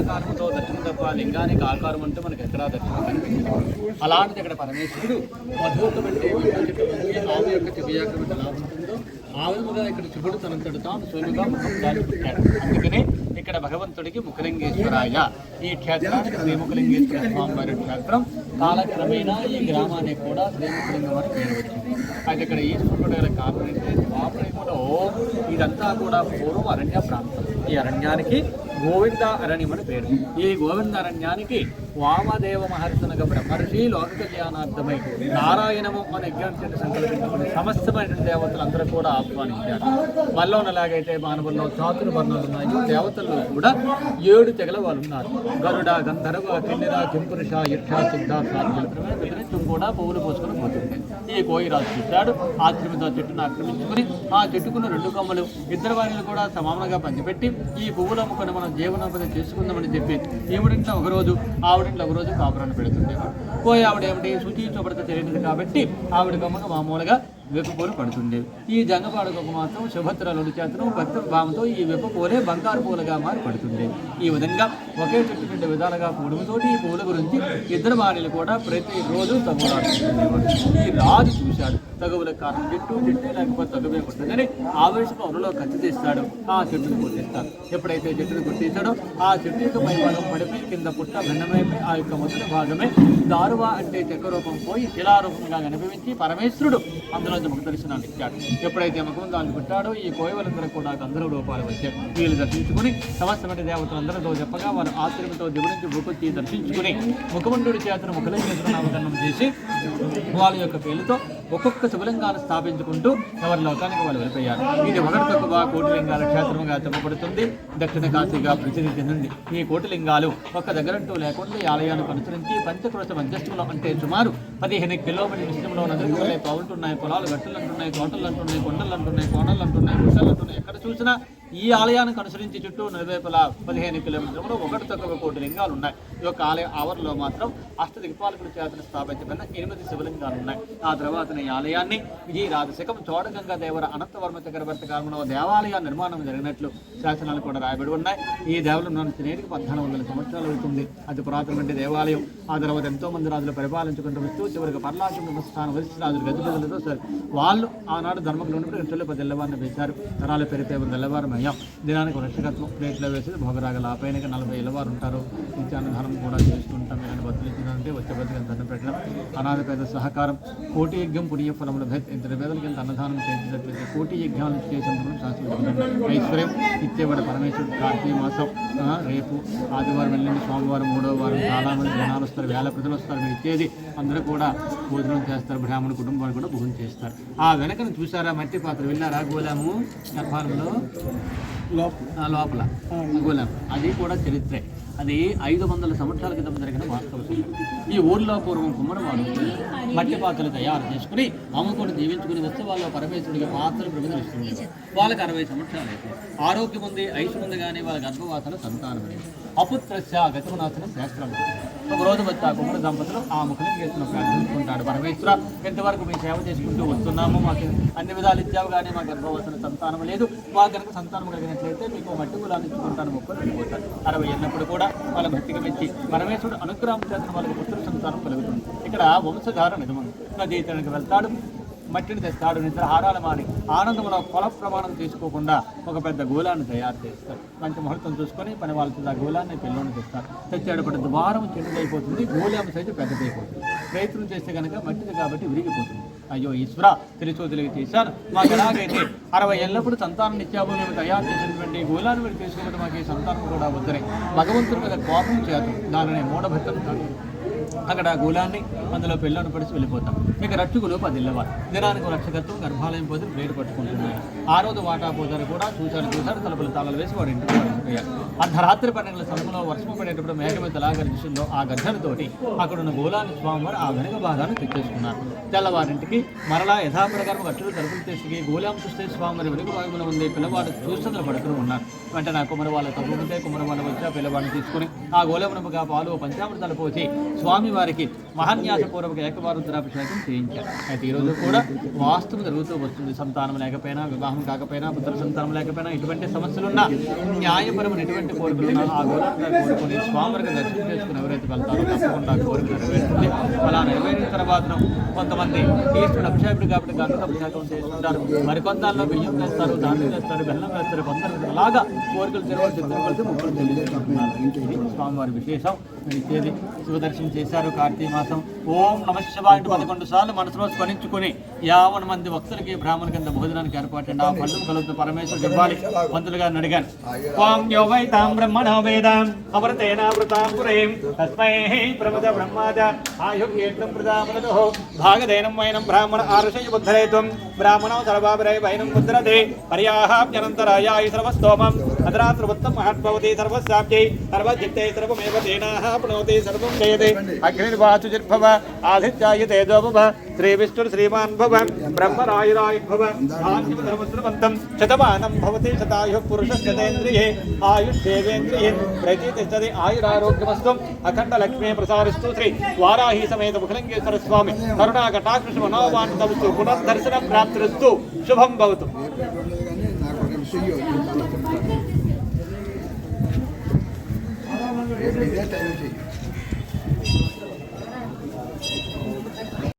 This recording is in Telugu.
ఆకారంతో దర్శనం తప్ప ఆ లింగానికి ఆకారం అంటే మనకి ఎక్కడా దర్శనం కనిపించదు. అలాంటిది ఇక్కడ పరమేశ్వరుడు మధువుకు అంటే యొక్క దివ్యాకరం ఎలా ఉంటుందో ఆ విధముగా ఇక్కడ శివుడు తనంతడు తాను స్వయంగా ముఖం పుట్టాడు అందుకనే ఇక్కడ భగవంతుడికి ముఖలింగేశ్వరాయ ఈ క్షేత్రానికి శ్రీముఖలింగేశ్వర స్వామివారి క్షేత్రం కాలక్రమేణా ఈ గ్రామానికి కూడా శ్రీముఖలింగం అని పేరు వచ్చింది. అయితే ఇక్కడ ఈశ్వరుడు గల కారణం ఏంటంటే ఇదంతా కూడా పూర్వం అరణ్య ప్రాంతం. ఈ అరణ్యానికి గోవింద అరణ్యం అని పేరు. ఈ గోవింద అరణ్యానికి వామదేవ మహర్షునగ బ్రహ్మర్షి లోక కళ్యాణార్థమై నారాయణము అనే యజ్ఞాన్ని సంకల్పించుకుని సమస్తమైన దేవతలందరూ కూడా ఆహ్వానించారు. మల్లోనలాగైతే మానవుల్లో చాతురు వర్ణాలు ఉన్నాయో దేవతల్లో కూడా ఏడు తెగల వాళ్ళు ఉన్నారు. గరుడ గంధర్వ కిన్నెర కింపురుష యక్ష సిద్ధ సాధ్యం కూడా పువ్వులు పోసుకొని పోతుంది ఈ కోయిరాజు చూశాడు ఆశ్రమితో చెట్టును ఆక్రమించుకుని ఆ చెట్టుకున్న రెండు కొమ్మలు ఇద్దరు వారిని కూడా సమానంగా పంచిపెట్టి ఈ పువ్వులు అమ్ముకొని మనం జీవనోపాధి చేసుకుందామని చెప్పి ఈవిడింట్లో ఒకరోజు ఆవిడింట్లో ఒకరోజు కాపురాన్ని పెడుతుండేవాడు పోయి ఆవిడ ఏమిటి శుచి తెలియదు కాబట్టి ఆవిడ కొమ్మకు మామూలుగా వెప్పుపోలు పడుతుండేవి. ఈ జంగపాడుకు మాత్రం సుభద్రలోని చేతను భక్త భావంతో ఈ వెప్పపోలే బంగారు పూలుగా మారి పడుతుండేవి. ఈ విధంగా ఒకే చెట్టు రెండు విధాలుగా పూడముతోటి ఈ పూల గురించి ఇద్దరు భార్యలు కూడా ప్రతిరోజు తగులాడుతుండేవాడు ఈ రాజు చూశాడు తగువుల కారణం చెట్టు చెట్టే లేకపోతే తగువే కొట్టదని ఆవేశం ఒరలో ఖర్చు తీస్తాడు ఆ చెట్టును కొట్టేస్తాడు ఎప్పుడైతే చెట్టును కొట్టేశాడో ఆ చెట్టు యొక్క పై భాగం పడిపోయి కింద పుట్ట భిన్నమైపోయి ఆ యొక్క మొదటి భాగమే. దారువా అంటే చక్రరూపం పోయి శిలారూపంగా కనిపించి పరమేశ్వరుడు అందులో ముఖ దర్శనాన్ని ఇచ్చాడు. ఎప్పుడైతే ముఖం దాన్ని పెట్టాడో ఈ కోయవలందరూ కూడా గంధర్వ రూపాలు వచ్చారు వీళ్ళు దర్శించుకుని సమస్తమైన దేవతలందరితో చెప్పగా వారు ఆశ్రమంతో దిగురించి భూపతి దర్శించుకుని ముఖమంతుడి చేతను ముఖలింగేశ్వర నామకరణం చేసి వాళ్ళ యొక్క పేరుతో ఒక్కొక్క శివలింగాన్ని స్థాపించుకుంటూ ఎవరి లోకానికి వాళ్ళు వెళ్ళిపోయారు. ఇది ఒకటి తక్కువ కోటిలింగాల క్షేత్రంగా చెప్పబడుతుంది. దక్షిణ కాశీగా ప్రసిద్ధి చెందింది ఈ కోటిలింగాలు ఒక్క దగ్గరంటూ లేకుండా ఈ ఆలయాన్ని అనుసరించి పంచక్రోశ మధ్యస్థంలో అంటే సుమారు పదిహేను కిలోమీటర్ల విషయంలో నదులు వల్లే పౌంటున్నాయి పొలాలు గట్టులు అంటున్నాయి తోటలు అంటున్నాయి కొండలు అంటున్నాయి కోణలు అంటున్నాయి గుట్టలు అంటున్నాయి. ఎక్కడ చూసినా ఈ ఆలయానికి అనుసరించి చుట్టూ నలువైపుల పదిహేను కిలోమీటర్లు ఒకటి తక్కువ కోటి లింగాలు ఉన్నాయి. ఈ యొక్క ఆలయ ఆవరణలో మాత్రం అష్ట దిక్పాలకుడు చేతను స్థాపించబడిన ఎనిమిది శివలింగాలు ఉన్నాయి. ఆ తర్వాత ఈ ఆలయాన్ని విజయరాజశకం చోడగంగా దేవర అనంతవర్మ చక్రవర్తి కాలంలో దేవాలయ నిర్మాణం జరిగినట్లు శాసనాలు కూడా రాయబడి ఉన్నాయి. ఈ దేవాలయం నుంచి నేటికి పద్నాలుగు వందల సంవత్సరాలు అవుతుంది. అది పురాతనమైన దేవాలయం. ఆ తర్వాత ఎంతో మంది రాజులు పరిపాలించుకుంటూ వస్తూ చివరికి పర్లాచం స్థానం వరిష్ఠ రాజులు గతిపదులతో సార్. వాళ్ళు ఆనాడు ధర్మకులు ఉన్నప్పుడు ఇంట్లో పది తెల్లవారిని పెంచారు తరాలు పెరిపే తెల్లవారు అయ్యాం దినానికి వృక్షకత్వం ప్లేట్లో వేసి భోగరాగలు ఆ పైన నలభై ఇళ్ళవారు ఉంటారు. నిత్యాన్నదానం కూడా చేస్తుంటాం కానీ బతులు ఇచ్చిందంటే వచ్చే బతుకు దండం పెట్టడం అనాథ పేద సహకారం కోటి యజ్ఞం పుణ్య ఫలముల భేద ఇద్దరు పేదలకి ఎంత అన్నదానం చేసినట్లయితే కోటి యజ్ఞాలు చేసినప్పుడు శాస్త్రం ఐశ్వర్యం ఇచ్చేవాడు పరమేశ్వరుడు కార్తీక మాసం రేపు ఆదివారం వెళ్ళండి సోమవారం మూడవ వారం చాలా మంది జనాలు వస్తారు వేల ప్రజలు వస్తారు. మీరు ఇచ్చేది అందరూ కూడా భోజనం చేస్తారు బ్రాహ్మణ కుటుంబాలు కూడా భోజనం చేస్తారు. ఆ వెనకను చూసారా మట్టి పాత్ర? వెళ్ళారా గోలాము గర్భాలంలో లోపల. గోలాం అది కూడా చరిత్రే. అది ఐదు వందల సంవత్సరాల క్రితం జరిగిన వాస్తవ సంఘటన. ఈ ఊర్లో పూర్వం కుమ్మరవాడు మట్టి పాత్రలు తయారు చేసుకుని అమ్ముకొని దీవించుకుని వస్తే వాళ్ళ పరమేశ్వరుడికి పాత్రలు ప్రమిదలిస్తుంది వాళ్ళకి అరవై సంవత్సరాలు అయితే ఆరోగ్యం ఉంది ఐశ్వర్యం ఉంది కానీ వాళ్ళ గర్భవాసన సంతానం లేదు అపుత్రస్య గతమనాశనం శాస్త్రం ఒక రోజు వచ్చి ఆ కుమ్మడి దంపతులు ఆ ముఖలింగ చేస్తున్న ప్రార్థించుకుంటాడు పరమేశ్వర ఎంతవరకు మీ సేవ చేసుకుంటూ వస్తున్నాము. మాకు అన్ని విధాలు ఇచ్చావు కానీ మా గర్భవసన సంతానం లేదు. మా కనుక సంతానం కలిగినట్లయితే మీకు మట్టి కులాన్ని ఇచ్చుకుంటాను. మొక్కలు వెళ్ళిపోతారు. అరవై ఎన్నప్పుడు కూడా వాళ్ళ భక్తికి మెచ్చి పరమేశ్వరుడు అనుగ్రహం చేసిన వాళ్ళకి పుత్ర సంతానం కలుగుతుంది. ఇక్కడ వంశధార నిజమం నదీతనికి వెళ్తాడు. మట్టిని తెస్తాడు. నిద్ర హారాలు మాని ఆనందంలో కొల ప్రమాణం తీసుకోకుండా ఒక పెద్ద గోళాన్ని తయారు చేస్తారు. మంచి ముహూర్తం చూసుకొని పని వాళ్ళతో ఆ గోళాన్ని పిల్లోని తెస్తారు. తెచ్చాడు పడి ద్వారం చిన్నదైపోతుంది గోళం సైజు పెద్దదైపోతుంది. ప్రయత్నం చేస్తే కనుక మట్టిది కాబట్టి విరిగిపోతుంది. అయ్యో ఈశ్వర తెలుసో తెలివి చేశారు మాకు ఎలాగైతే అరవై ఎల్లప్పుడు సంతానం ఇచ్చాము మేము తయారు చేసినటువంటి గోళాన్ని మీరు తీసుకోవడం మాకు ఈ సంతానం కూడా వద్దనే. భగవంతుడి మీద కోపం చేయాలి దానిని మూఢభక్తం కాదు. అక్కడ గూలాన్ని అందులో పెళ్ళను పడిచి వెళ్ళిపోతాం. ఇక రక్షకులు పదిల్లవారు దినానికి రక్షకత్వం గర్భాలయం పోతే బ్లేడ్ పట్టుకుంటున్నారు ఆ రోజు వాటా పోతారు కూడా చూశారు చూశారు తలుపులు తాళాలు వేసి వాడు ఇంటికి పడిపోయారు అర్ధరాత్రి పన్నెండుల సమయంలో వర్షం పడేటప్పుడు మేఘమే తలా గర్జిస్తుందో ఆ గర్జనతోటి అక్కడ ఉన్న గోలాన్ని స్వామివారు ఆ వెనుక భాగాన్ని తెచ్చేసుకున్నారు. తెల్లవారింటికి మరలా యథాప్రకారం కట్టులు తలుపులు తెచ్చి గోలాం చూస్తే స్వామివారి వెనుక భాగంలో ఉంది పిల్లవాడు చూస్తున్న పడుకుని ఉన్నారు. వెంటనే కుమరవాళ్ళ కుమ్మరి వాళ్ళ వచ్చి ఆ పిల్లవాడిని తీసుకుని ఆ గోళమునముగా పాలు పంచామృతాలు పోసి స్వామి స్వామి వారికి మహాన్యాసపూర్వక ఏకవారుద్రాభిషేకం చేయించారు. అయితే ఈరోజు కూడా వాస్తవం జరుగుతూ వస్తుంది. సంతానం లేకపోయినా వివాహం కాకపోయినా పుత్ర సంతానం లేకపోయినా ఇటువంటి సమస్యలున్నా న్యాయపరమైన ఎటువంటి కోరికలున్నా ఆ గోరంగా కోరుకుని స్వామివారికి దర్శనం చేసుకుని ఎవరైతే వెళ్తారో తప్పకుండా కోరిక నెరవేరుతుంది. అలా నెరవేరిన తర్వాత కొంతమంది ఈశ్వరుడు అభిషేకుడు కాబట్టి గంట అభిషేకం చేసుకుంటారు మరికొందాల్లో బియ్యం వేస్తారు ధాన్యం వేస్తారు బెల్లం వేస్తారు కొందరు అలాగా కోరికలు తెరవలు తిరగలిసి ముక్కలు తెలియజేసుకుంటున్నారు స్వామివారి విశేషం. ఇచ్చేది ఇచ్చేది శివదర్శనం చేశారు కార్తీక మాసం. ఓం నమ శివాయ పదకొండు సార్లు మనసులో స్మరించుకుని యావన మంది భక్తులకి బ్రాహ్మణ కింద భోజనానికి ఏర్పాటు ఆ పళ్ళు కలుగుతూ పరమేశ్వరుడు ఇవ్వాలి. పంతులు గారిని అడిగాను ఓం యో తాం బ్రహ్మణో వేదాం అమృతేనామృతాం పురేం తస్మై ప్రమద బ్రహ్మాద ఆయుర్యేత్రం ప్రదామృతో భాగదేనం వైనం బ్రాహ్మణ ఆరుషయ బుద్ధరేత్వం బ్రాహ్మణో సర్వాభిరై వైనం ముద్రతే పర్యాహాప్యనంతరాయాయ సర్వస్తోమం అదరా అదరాత్రవత్తం మహద్భవతి సర్వస్యాప్యై సర్వజిత్తే సర్వమేవ తేనాః ప్రణోతి సర్వం జయతే। అగ్నిర్వాచు జిర్భవ ఆదిత్యాయ తేజోభవ శ్రీ విష్ణుర్ శ్రీమాన్ భవ బ్రహ్మరాయురాయుర్భవ ధర్మశ్రవంతం శతమానం భవతి శతాయు పురుష పురుషేంద్రియే ఆయుష్యేంద్రియే ప్రతిష్టది ఆయురారోగ్యమస్తు అఖండ లక్ష్మీ ప్రసారిస్తూ శ్రీ వారాహి సమేత ముఖలింగేశ్వర స్వామి కరుణా కటాక్ష మనోవాంతవస్తు పునర్దర్శన ప్రాప్తిస్తూ శుభం భవతు। కానీ నాకు ఒక చెయ్యి ఇదే టైం చెయ్యి